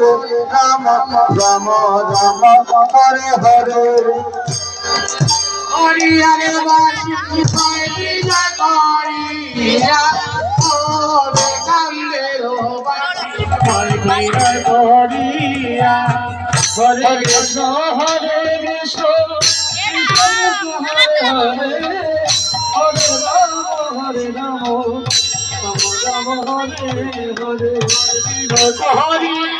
হরে রাম রাম রাম হরে হরে ওরে কান্দের বাসি হরে কৃষ্ণ হরে কৃষ্ণ কৃষ্ণ কৃষ্ণ হরে হরে হরে রাম হরে রাম রাম রাম হরে হরে হরি হরি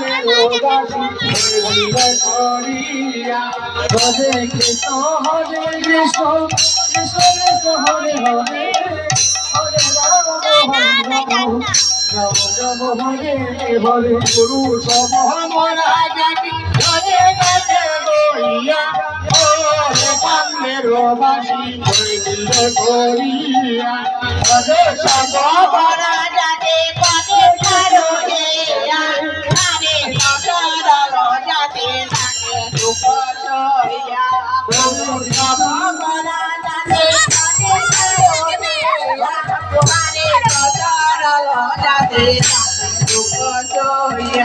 হরে হরে হরে হরে হরে হরে হরে হরে হরে হরে হরে হরে হরে হরে হরে গুরু সম মরা জাতি হরে কাছে গইয়া ওরে কামের বাসি হরে করিয়া হরে সম মরা জাতি পাকে ছাড়ো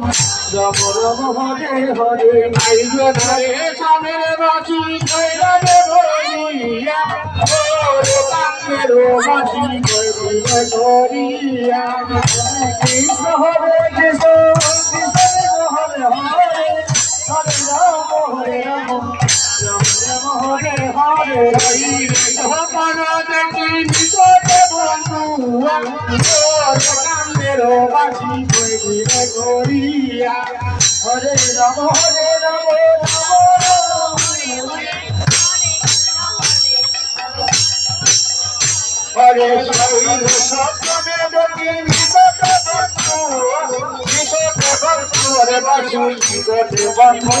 রাম রাম হরে হরে আইজ ধরে সামের বাসি কইরা দেব ইয়া ওরে কামের বাসি কইরা করিয়া কৃষ্ণ হরে কৃষ্ণ কৃষ্ণ হরে হরে হরে রাম হরে রাম রাম রাম হরে হরে হরি সপন দেখি নিকটে বন্ধু ওরে কামের বাসি কইরা করিয়া হরে রাম হরে রাম সপ্তমে নিকটে বন্ধু হরে বাসু নিকটে বন্ধু